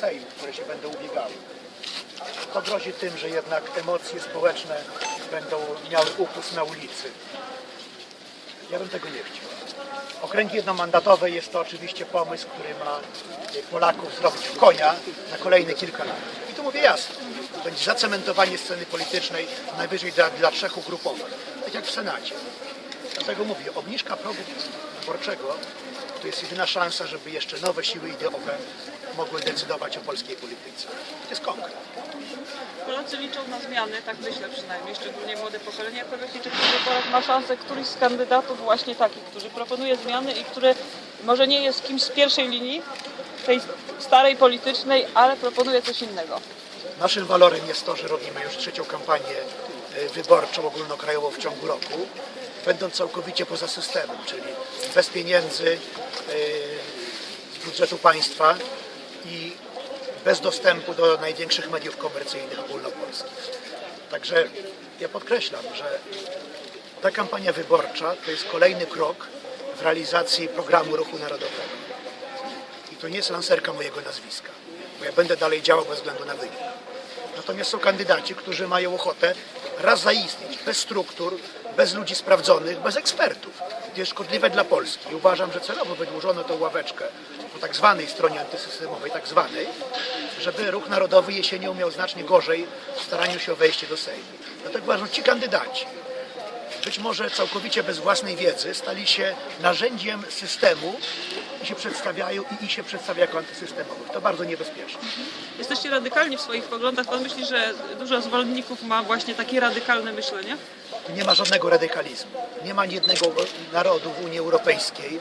Sejmu, które się będą ubiegały. To grozi tym, że jednak emocje społeczne będą miały ukus na ulicy. Ja bym tego nie chciał. Okręgi jednomandatowe jest to oczywiście pomysł, który ma Polaków zrobić w konia na kolejne kilka lat. I tu mówię jasno, będzie zacementowanie sceny politycznej najwyżej dla, dla trzech ugrupowań, tak jak w Senacie. Dlatego mówię, obniżka progu wyborczego to jest jedyna szansa, żeby jeszcze nowe siły ideowe mogły decydować o polskiej polityce. To jest konkret. Polacy liczą na zmiany, tak myślę przynajmniej, szczególnie młode pokolenie. Jak powiecie, czy w wyborach ma szansę któryś z kandydatów właśnie taki, który proponuje zmiany i który może nie jest kimś z pierwszej linii, tej starej politycznej, ale proponuje coś innego. Naszym walorem jest to, że robimy już trzecią kampanię wyborczą ogólnokrajową w ciągu roku, będąc całkowicie poza systemem, czyli bez pieniędzy e, z budżetu państwa i bez dostępu do największych mediów komercyjnych ogólnopolskich. Także ja podkreślam, że ta kampania wyborcza to jest kolejny krok w realizacji programu Ruchu Narodowego. I to nie jest lancerka mojego nazwiska, bo ja będę dalej działał bez względu na wynik. Natomiast są kandydaci, którzy mają ochotę raz zaistnieć, bez struktur, bez ludzi sprawdzonych, bez ekspertów. To jest szkodliwe dla Polski. I uważam, że celowo wydłużono tą ławeczkę po tak zwanej stronie antysystemowej, tak zwanej, żeby ruch narodowy jesienią miał znacznie gorzej w staraniu się o wejście do Sejmu. Dlatego uważam, że ci kandydaci, być może całkowicie bez własnej wiedzy, stali się narzędziem systemu i się przedstawiają i ich się przedstawia jako antysystemowych. To bardzo niebezpieczne. Jesteście radykalni w swoich poglądach. Pan myśli, że dużo zwolenników ma właśnie takie radykalne myślenie? Nie ma żadnego radykalizmu. Nie ma jednego narodu w Unii Europejskiej,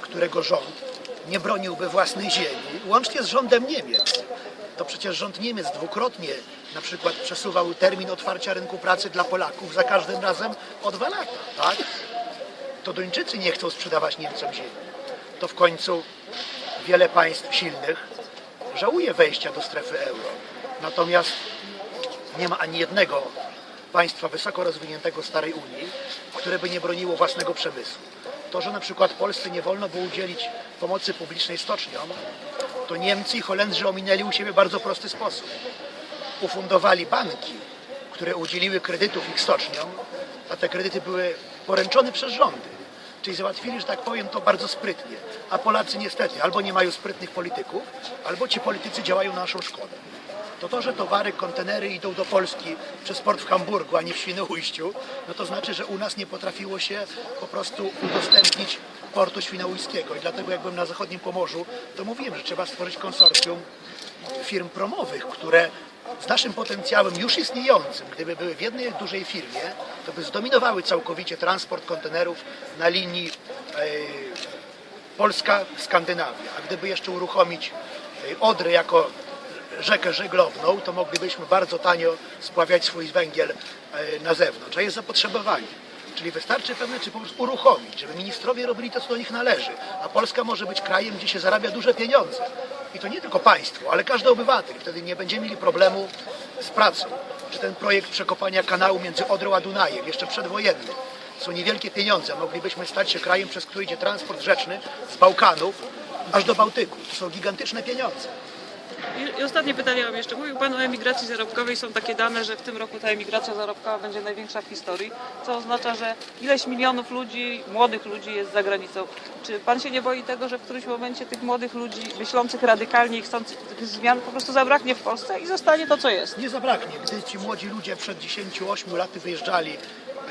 którego rząd nie broniłby własnej ziemi, łącznie z rządem Niemiec. To przecież rząd Niemiec dwukrotnie na przykład przesuwał termin otwarcia rynku pracy dla Polaków za każdym razem o dwa lata, tak? To Duńczycy nie chcą sprzedawać Niemcom ziemi. To w końcu wiele państw silnych żałuje wejścia do strefy euro. Natomiast nie ma ani jednego państwa wysoko rozwiniętego starej Unii, które by nie broniło własnego przemysłu. To, że na przykład Polsce nie wolno było udzielić pomocy publicznej stoczniom, to Niemcy i Holendrzy ominęli u siebie bardzo prosty sposób. Ufundowali banki, które udzieliły kredytów ich stoczniom, a te kredyty były poręczone przez rządy. Czyli załatwili, że tak powiem, to bardzo sprytnie. A Polacy niestety albo nie mają sprytnych polityków, albo ci politycy działają na naszą szkodę to to, że towary, kontenery idą do Polski przez port w Hamburgu, a nie w Świnoujściu, no to znaczy, że u nas nie potrafiło się po prostu udostępnić portu świnoujskiego. I dlatego jak byłem na zachodnim Pomorzu, to mówiłem, że trzeba stworzyć konsorcjum firm promowych, które z naszym potencjałem już istniejącym, gdyby były w jednej dużej firmie, to by zdominowały całkowicie transport kontenerów na linii e, Polska-Skandynawia. A gdyby jeszcze uruchomić e, Odry jako rzekę żeglowną, to moglibyśmy bardzo tanio spławiać swój węgiel e, na zewnątrz. A jest zapotrzebowanie. Czyli wystarczy pewne czy po prostu uruchomić, żeby ministrowie robili to, co do nich należy. A Polska może być krajem, gdzie się zarabia duże pieniądze. I to nie tylko państwo, ale każdy obywatel. Wtedy nie będziemy mieli problemu z pracą. Czy ten projekt przekopania kanału między Odrą a Dunajem, jeszcze przedwojenny, są niewielkie pieniądze. Moglibyśmy stać się krajem, przez który idzie transport rzeczny z Bałkanów aż do Bałtyku. To są gigantyczne pieniądze. I, I ostatnie pytanie mam jeszcze. Mówił Pan o emigracji zarobkowej. Są takie dane, że w tym roku ta emigracja zarobkowa będzie największa w historii, co oznacza, że ileś milionów ludzi, młodych ludzi jest za granicą. Czy Pan się nie boi tego, że w którymś momencie tych młodych ludzi myślących radykalnie i chcących tych zmian po prostu zabraknie w Polsce i zostanie to, co jest? Nie zabraknie. Gdy ci młodzi ludzie przed 10-8 laty wyjeżdżali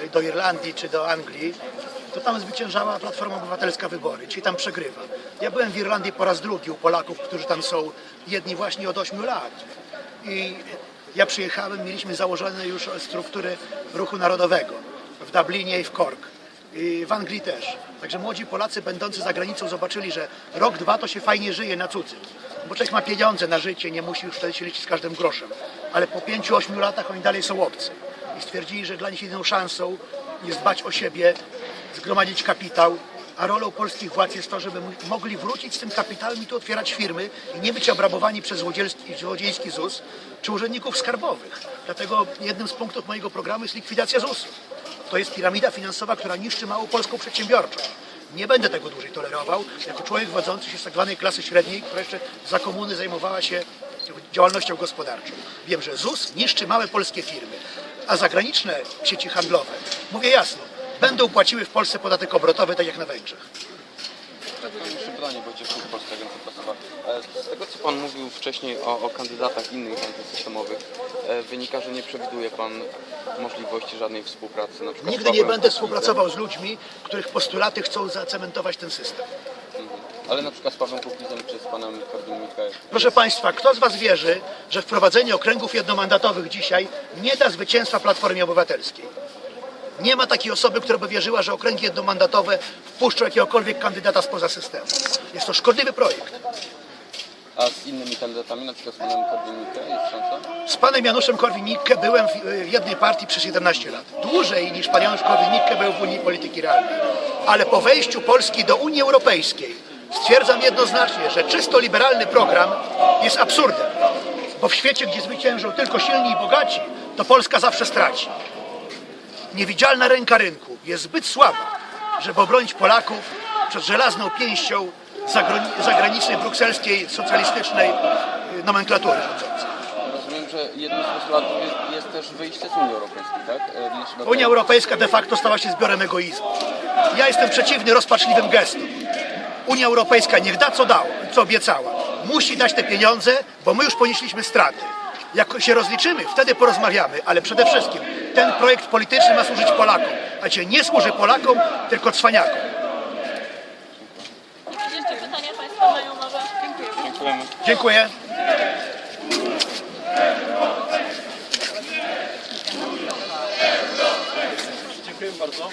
e, do Irlandii czy do Anglii, to tam zwyciężała Platforma Obywatelska wybory, czyli tam przegrywa. Ja byłem w Irlandii po raz drugi u Polaków, którzy tam są jedni właśnie od 8 lat. I ja przyjechałem, mieliśmy założone już struktury ruchu narodowego w Dublinie i w Cork. I w Anglii też. Także młodzi Polacy będący za granicą zobaczyli, że rok, dwa to się fajnie żyje na cudzym. Bo człowiek ma pieniądze na życie, nie musi już wtedy się liczyć z każdym groszem. Ale po pięciu, ośmiu latach oni dalej są obcy. I stwierdzili, że dla nich jedyną szansą jest dbać o siebie, zgromadzić kapitał, a rolą polskich władz jest to, żeby mogli wrócić z tym kapitałem i tu otwierać firmy i nie być obrabowani przez złodziejski, ZUS czy urzędników skarbowych. Dlatego jednym z punktów mojego programu jest likwidacja ZUS-u. To jest piramida finansowa, która niszczy małą polską przedsiębiorczość. Nie będę tego dłużej tolerował. Jako człowiek wodzący się z tak zwanej klasy średniej, która jeszcze za komuny zajmowała się działalnością gospodarczą. Wiem, że ZUS niszczy małe polskie firmy, a zagraniczne sieci handlowe, mówię jasno, będą płaciły w Polsce podatek obrotowy, tak jak na Węgrzech. Jeszcze pytanie, Wojciech Kuk, Polska Agencja Prasowa. E, Z tego, co Pan mówił wcześniej o, o kandydatach innych antysystemowych, e, wynika, że nie przewiduje Pan możliwości żadnej współpracy na przykład Nigdy nie będę współpracował z ludźmi, których postulaty chcą zacementować ten system. Mhm. Ale na przykład z Pawłem Kukizem czy z Panem Korwin-Mikke. Proszę Państwa, kto z Was wierzy, że wprowadzenie okręgów jednomandatowych dzisiaj nie da zwycięstwa Platformie Obywatelskiej? Nie ma takiej osoby, która by wierzyła, że okręgi jednomandatowe wpuszczą jakiegokolwiek kandydata spoza systemu. Jest to szkodliwy projekt. A z innymi kandydatami, na przykład z Panem Korwin-Mikke jest szansa? Z panem Januszem Korwin-Mikke byłem w y, jednej partii przez 17 lat. Dłużej niż pan Janusz Korwin-Mikke był w Unii Polityki Realnej. Ale po wejściu Polski do Unii Europejskiej stwierdzam jednoznacznie, że czysto liberalny program jest absurdem. Bo w świecie, gdzie zwyciężą tylko silni i bogaci, to Polska zawsze straci. Niewidzialna ręka rynku jest zbyt słaba, żeby obronić Polaków przed żelazną pięścią zagrani- zagranicznej, brukselskiej, socjalistycznej y, nomenklatury rządzącej. Rozumiem, że jednym z postulatów jest, jest też wyjście z Unii Europejskiej, tak? E, Unia. Europejska de facto stała się zbiorem egoizmu. Ja jestem przeciwny rozpaczliwym gestom. Unia Europejska niech da co dała, co obiecała. Musi dać te pieniądze, bo my już ponieśliśmy straty. Jak się rozliczymy, wtedy porozmawiamy, ale przede wszystkim ten projekt polityczny ma służyć Polakom, a cię nie służy Polakom, tylko cwaniakom. Jeszcze pytania Państwo mają może? Dziękujemy. Dziękuję. Dziękuję bardzo.